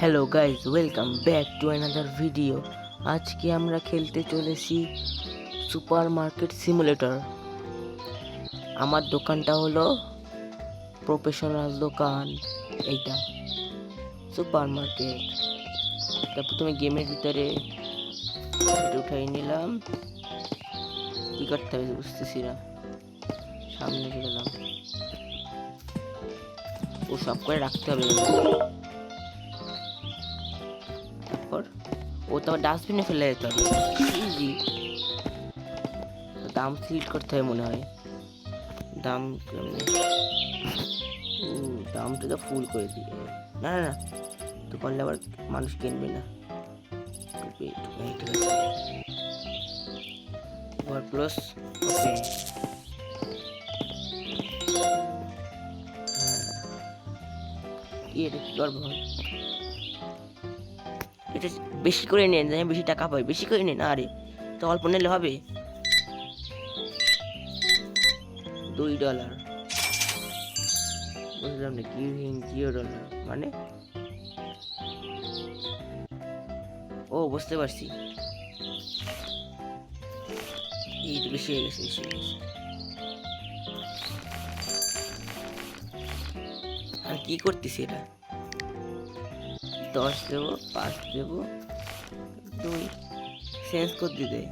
Hello guys welcome back to another video আজকে আমরা খেলতে চলেছি সুপার মার্কেট সিমুলেটর। আমার দোকানটা হলো প্রফেশনাল দোকান, এইটা সুপার মার্কেট তারপর তুমি গেমের ভিতরে উঠাই নিলাম। কি করতে হবে বুঝতেছি না। সামনে গেলাম ও সব করে রাখতে হবে। ও তো ডাস্টবিনে ফেলে যেতে ইজি। দাম সিলেক্ট করতে হবে মনে হয়। দাম দামটা তো ফুল করে দিয়ে না না না। তো করলে আবার মানুষ কিনবে না। ওয়ার প্লাস ওকে কি এটা কি করব এটা বেশি করে নেন জানি বেশি টাকা পাই বেশি করে নেন আরে তো অল্প নিলে হবে? দুই ডলার বুঝলাম না, কি জিরো ডলার মানে? ও, বুঝতে পারছি। বেশি হয়ে গেছে, বেশি হয়ে গেছে। আর কি করতেছি এটা? দশ দেবো, পাঁচ দেবো, দুই চেঞ্জ করে দিতে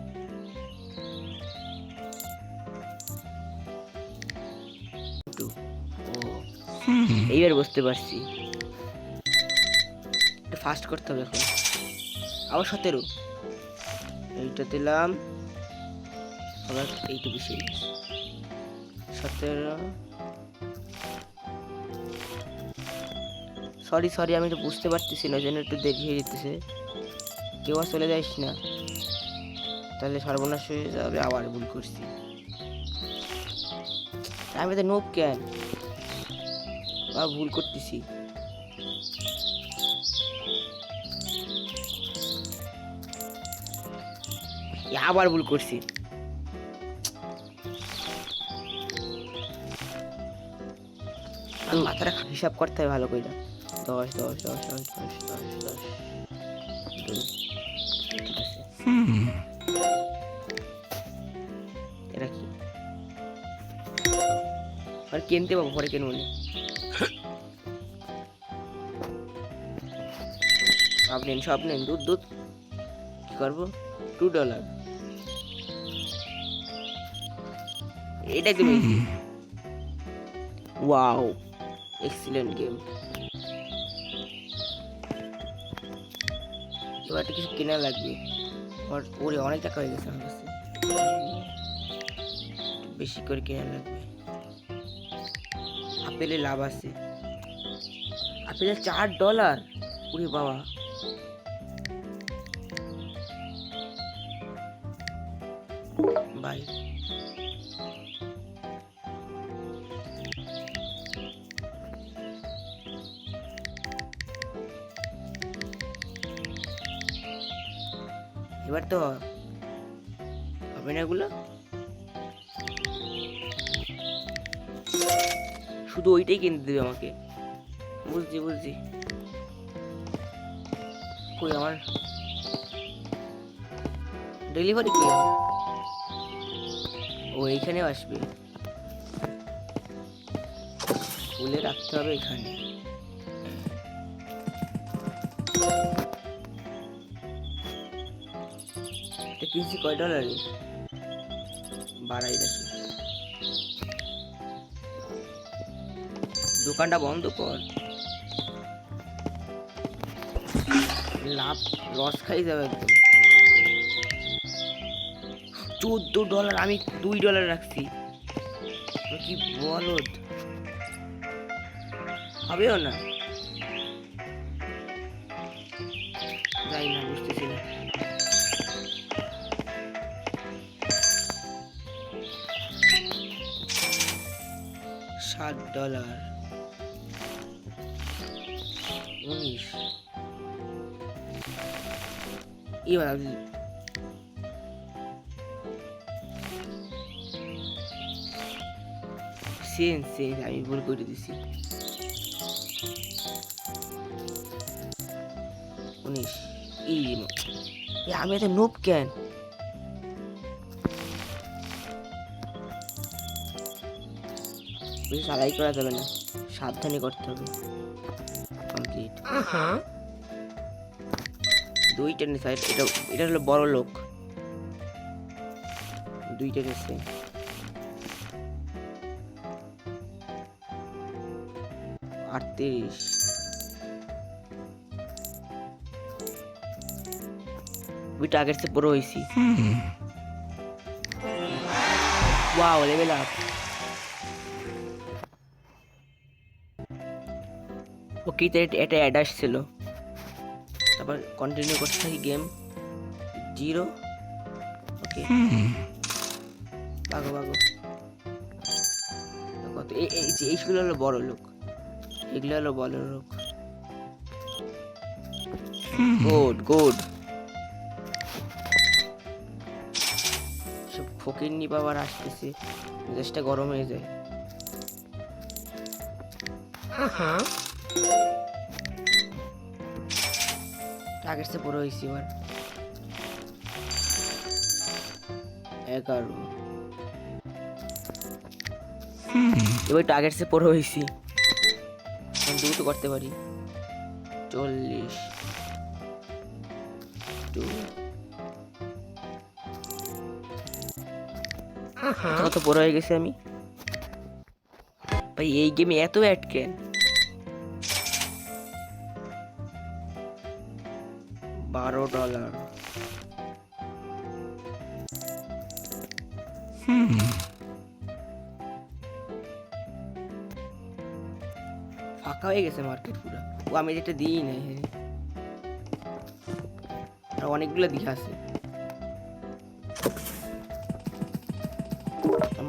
এইবার বুঝতে পারছি। ফাস্ট করতে হবে এখন। আবার সতেরো। এইটা দিলাম। আবার এইটা বেশি সতেরো সরি সরি আমি তো বুঝতে পারতেছি না জন্য একটু দেরি হয়ে যেতেছে কেউ আর চলে যাইস না। তাহলে সর্বনাশ হয়ে যাবে, আবার ভুল করছি। আমি তো নোব কেন? বা ভুল করতেছি। আবার ভুল করছি। মাথাটা হিসাব করতে হবে ভালো করে দশ দশ দশ দশ দশ দশ দশ এটা কি আর কিনতে পাবো পরে কিনবো সব নিন সব নিন দুধ দুধ কি করব টু ডলার এটা তুমি ওয়াও এক্সিলেন্ট গেম এবার একটা কিছু কেনা লাগবে। আমার ওরে অনেক টাকা হয়ে গেছে আমার কাছে। বেশি করে কেনা লাগবে। আপেলে লাভ আছে। আপেলে চার ডলার। ওরে বাবা। বাই। এবার তো হবে না এগুলো শুধু ওইটাই কিনতে দেবে আমাকে। বুঝছি বুঝছি। কই আমার? ডেলিভারি কি? ও, এইখানেও আসবে। খুলে রাখতে হবে এখানে। কিনছি কয় ডলারে বাড়াই দেখি। দোকানটা বন্ধ কর। লাভ লস খাই যাবে একদম। চোদ্দ ডলার আমি দুই ডলার রাখছি। কি বলদ? হবেও না। যাই না, বুঝতেছি না। ষাট ডলার উনিশ। এবার আমি সেন সেন আমি ভুল করে দিছি। উনিশ। ই এ, আমি এত নোপ কেন? বেশি সালাই করা যাবে না। সাবধানে করতে হবে। কমপ্লিট দুইটা নিছে এটা এটা হলো বড় লোক। দুইটা নিছে আটত্রিশ। ওইটা আগের চেয়ে বড় হয়েছি। ওয়াও লেভেল আপ ওকে তো এটা- অ্যাড আসছিল তারপর কন্টিনিউ করতে থাকি গেম জিরো ওকে বাগো বাগো কত এই এই যে এইগুলো হলো বড় লোক। এগুলো হলো বড় লোক। গুড গুড সব ফকির নি বাবার আসতেছে। মেজাজটা গরম হয়ে যায়। আগের চেয়ে বড় হয়েছি এবার। এগারো। এবার আগের চেয়ে বড় হয়েছি। দ্রুত করতে পারি। চল্লিশ। কত বড় হয়ে গেছে আমি। ভাই, এই গেমে এত অ্যাড বারো ডলার। ফাঁকা হয়ে গেছে মার্কেট পুরো। ও, আমি যেটা দিই না আর অনেকগুলো দিকে আছে।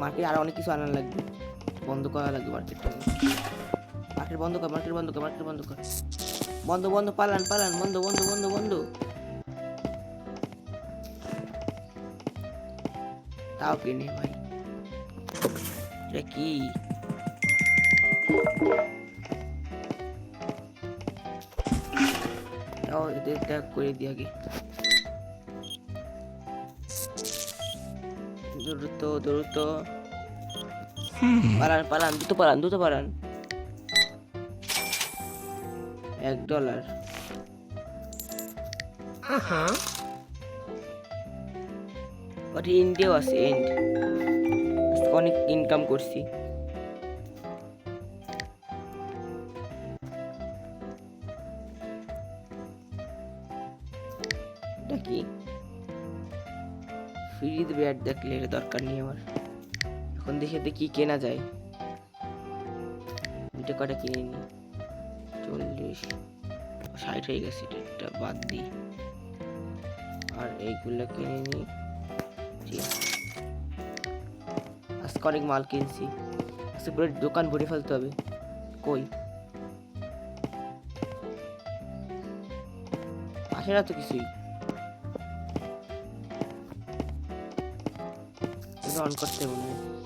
মার্কেট আর অনেক কিছু আনার লাগবে। বন্ধ করা লাগবে মার্কেটটা মার্কেট বন্ধ কর মার্কেট বন্ধ কর মার্কেট বন্ধ কর। বন্ধ বন্ধ পালান পালান বন্ধ বন্ধ বন্ধ বন্ধ তাও কিনে ভাই এটা কি তাও এটা করে দিই আগে দ্রুত দ্রুত পালান পালান দ্রুত পালান দ্রুত পালান এক ডলার ওটা ইন্ডিয়াও আছে এন্ড অনেক ইনকাম করছি। কি? ফ্রিতে ব্যাট দেখলে এটা দরকার নেই আমার। এখন দেখে দেখি কি কেনা যায়। এটা কটা কিনে নি চল্লিশ। ষাট হয়ে গেছে, এটা বাদ দিই। আর এইগুলো কিনে নি ঠিক আছে। আজকে অনেক মাল কিনছি। আজকে পুরো দোকান ভরে ফেলতে হবে। কই? আসে না তো কিছুই। অন করতে মনে হয়।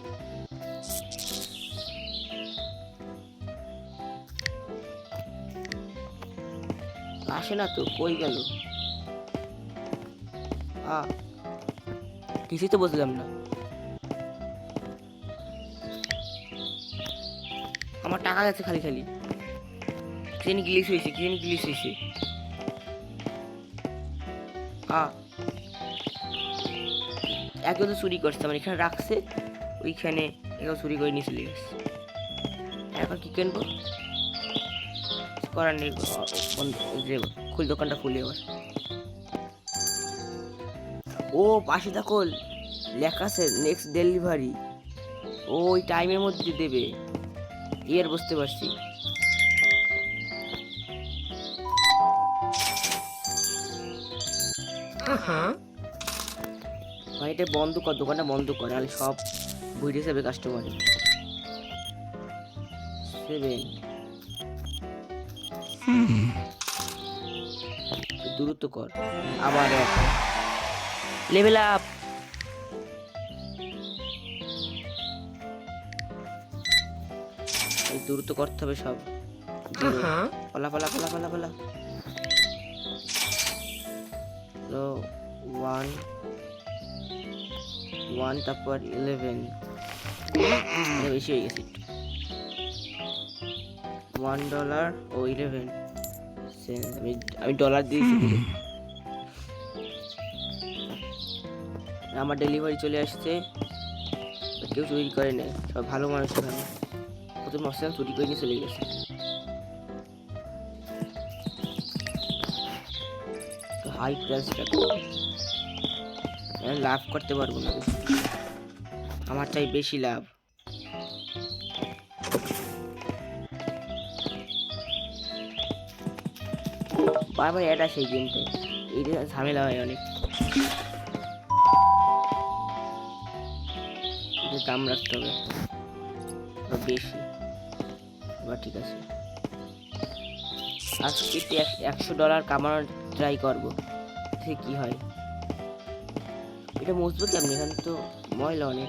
আসে না তো, কই গেল? কিছুই তো বুঝলাম না। আমার টাকা গেছে খালি খালি। কি জানি গ্লিচ হয়েছে কি জানি গ্লিচ হয়েছে আ তো চুরি করছে মানে এখানে রাখছে, ওইখানে একে চুরি করে নিয়ে চলে গেছে। এখন কি কিনবো? করার নেই। যে খুল দোকানটা খুলি আবার ও পাশে দেখো লেখা আছে নেক্সট ডেলিভারি ওই টাইমের মধ্যে দেবে। এর বুঝতে পারছি। ভাই এটা বন্ধ কর দোকানটা বন্ধ কর সব বুঝে যাবে কাস্টমার সেভেন দ্রুত কর। আবার এক। লেভেল আপ দ্রুত করতে হবে সব। পালা পালা পালা পালা পালা। তো ওয়ান ওয়ান তারপর ইলেভেন বেশি হয়ে গেছে। ওয়ান ডলার ও ইলেভেন আমি আমি ডলার দিয়েছি আমার ডেলিভারি চলে আসছে। কেউ চুরি করে নেই সব ভালো মানুষ এখানে প্রথম মশলা চুরি করে নিয়ে চলে গেছে। হাই প্রাইসটা লাভ করতে পারব না। আমার চাই বেশি লাভ। বারবার এটা সেই গেমটাই এইটা ঝামেলা হয় অনেক। দাম রাখতে হবে। বেশি। বা ঠিক আছে। আজকে এক- একশো ডলার কামানোর ট্রাই করব। দেখি কি হয়? এটা মুছবো কেমন? এখানে তো ময়লা অনেক।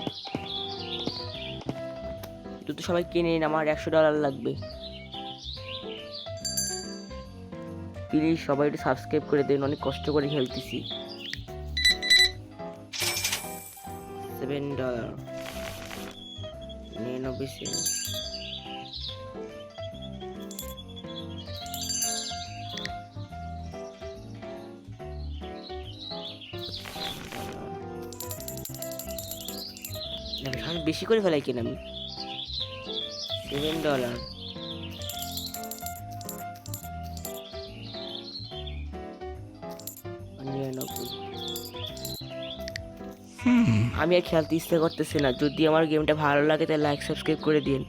তো সবাই কিনে নিন, আমার একশো ডলার লাগবে। প্লিজ সবাই একটু সাবস্ক্রাইব করে দিন, অনেক কষ্ট করে খেলতেছি। সেভেন ডলার নিরানব্বই সেন্ট বেশি করে ফেলাই কিনা আমি? সেভেন ডলার আমি আর খেলতে ইচ্ছে করতেছি না। যদি আমার গেমটা ভালো লাগে তাহলে লাইক সাবস্ক্রাইব করে দিন।